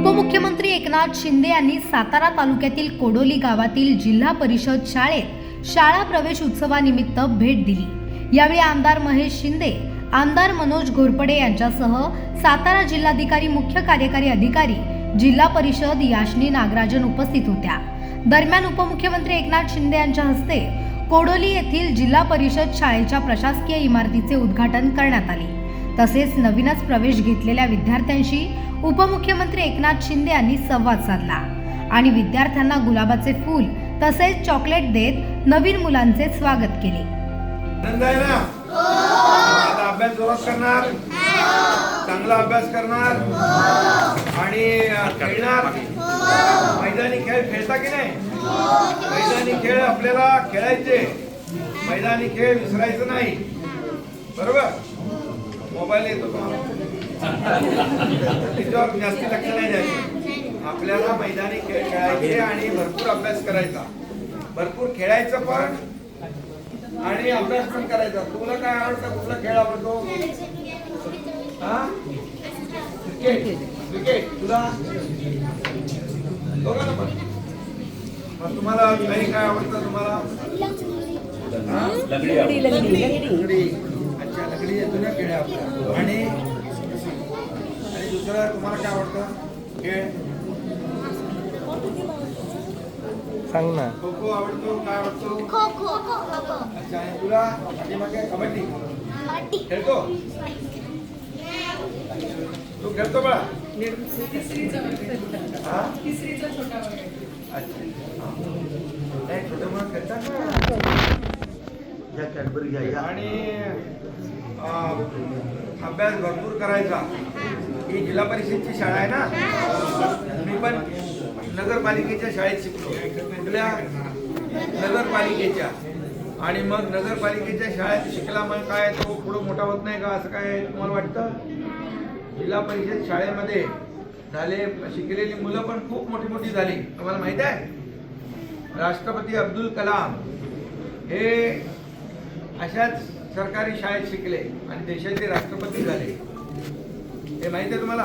उपमुख्यमंत्री एकनाथ शिंदे यांनी सातारा तालुक्यातील कोडोली गावातील जिल्हा परिषद शाळेत शाळा प्रवेश उत्सवानिमित्त भेट दिली. यावेळी आमदार महेश शिंदे आमदार मनोज घोरपडे यांच्यासह सातारा जिल्हाधिकारी मुख्य कार्यकारी अधिकारी जिल्हा परिषद याशनी नागराजन उपस्थित होत्या. दरम्यान उपमुख्यमंत्री एकनाथ शिंदे यांच्या हस्ते कोडोली येथील जिल्हा परिषद शाळेच्या प्रशासकीय इमारतीचे उद्घाटन करण्यात आले. तसेच नवीनच प्रवेश घेतलेल्या विद्यार्थ्यांशी उपमुख्यमंत्री एकनाथ शिंदे यांनी संवाद साधला. आणि विद्यार्थ्यांना गुलाबाचे फूल तसेच चॉकलेट देत नवीन मुलांचे स्वागत केले. अभ्यास जोरात करणार. चांगला अभ्यास करणार. आणि खेळणार. मैदानी खेळ खेळता की नाही? मैदानी खेळ आपल्याला खेळायचे. मैदानी खेळ विसरायचं नाही. बरोबर? मोबाईल येतो तुम्हाला त्याच्यावर जास्त लक्ष नाही द्यायचं. आपल्याला मैदानी खेळ खेळायचे आणि भरपूर अभ्यास करायचा. भरपूर खेळायचं पण आणि अभ्यास पण करायचा. तुला काय आवडतं? कुठला खेळ आवडतो? हा? क्रिकेट. क्रिकेट. तुला? पण. मग तुम्हाला काही काय आवडतं तुम्हाला? हा? लंगडी. आहे जुन्या आपल्या आणि आणि दुसरं तुम्हाला काय आवडतं? खेळ? सांग ना. खो खो आवडतो काय आवडतो? अच्छा आणि तुला आणि मग काय कबड्डी. खेळतो? तू खेळतो बळा. हा? अच्छा. नाही, छोटं मुलं खेळतात ना. या कॅडबरी घ्या या. आणि अभ्यास भरपूर करायचा. ही जिल्हा परिषदची शाळा आहे ना? मी पण नगरपालिकेच्या शाळेत शिकलो. कुठल्या? नगरपालिकेच्या. आणि मग नगरपालिकेच्या शाळेत शिकला मग काय तो पुढं मोठा होत नाही का? असं काय तुम्हाला वाटतं? जिल्हा परिषद शाळेमध्ये झाले शिकलेली मुलं पण खूप मोठी मोठी झाली. तुम्हाला माहीत आहे? राष्ट्रपती अब्दुल कलाम हे अशाच सरकारी शाळेत शिकले आणि देशाचे राष्ट्रपती झाले. हे माहिती आहे तुम्हाला?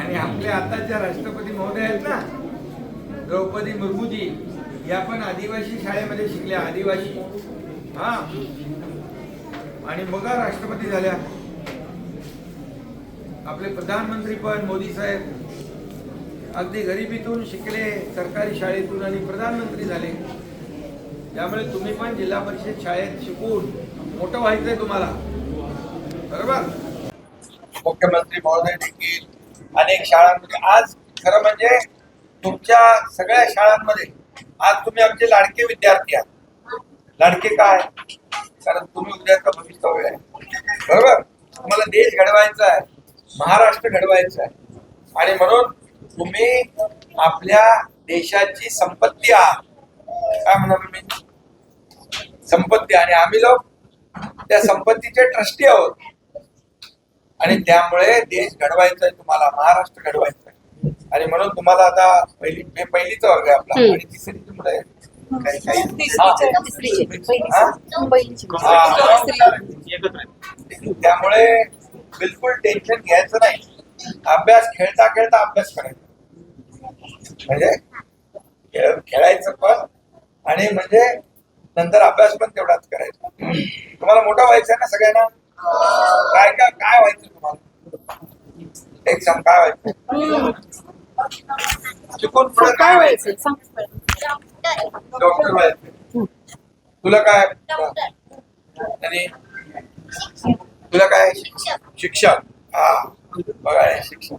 आणि आपल्या आताच्या राष्ट्रपती महोदय आहेत ना द्रौपदी मुर्मूजी या पण आदिवासी शाळेमध्ये शिकल्या आदिवासी. हा. आणि मग राष्ट्रपती झाल्या. आपले प्रधानमंत्री पण मोदी साहेब. अगदी गरिबीतून शिकले सरकारी शाळेतून आणि प्रधानमंत्री झाले. त्यामुळे तुम्ही पण जिल्हा परिषद शाळेत शिकून मोठं व्हायचंय तुम्हाला. बरोबर? मुख्यमंत्री महोदय देखील अनेक शाळांमध्ये आज खरं म्हणजे तुमच्या सगळ्या शाळांमध्ये आज तुम्ही आमचे लाडके विद्यार्थी आहात. लाडके काय? कारण तुम्ही उद्याचं भवितव्य आहे. बरोबर? तुम्हाला देश घडवायचा आहे महाराष्ट्र घडवायचा आहे. आणि म्हणून तुम्ही आपल्या देशाची संपत्ती आहात. काय म्हणाल मी? संपत्ती. आणि आम्ही लोक त्या संपत्तीचे ट्रस्टी आहोत. आणि त्यामुळे देश घडवायचा आहे तुम्हाला महाराष्ट्र घडवायचा आहे. आणि म्हणून तुम्हाला आता पहिली हे पहिलीचा वर्ग आहे आपला. आणि तिसरीची मुलं आहेत काही काही हा? हा. त्यामुळे बिलकुल टेन्शन घ्यायचं नाही. अभ्यास खेळता खेळता अभ्यास करायचा. म्हणजे खेळ खेळायचं पण आणि म्हणजे नंतर अभ्यास पण तेवढाच करायचा. तुम्हाला मोठा व्हायचं ना सगळ्यांना? काय काय काय व्हायचं तुम्हाला? एक सांग काय व्हायचं? शिकून पुढे काय व्हायचं? डॉक्टर व्हायचं. तुला काय? आणि? तुला काय? शिक्षक हा. बघा शिक्षक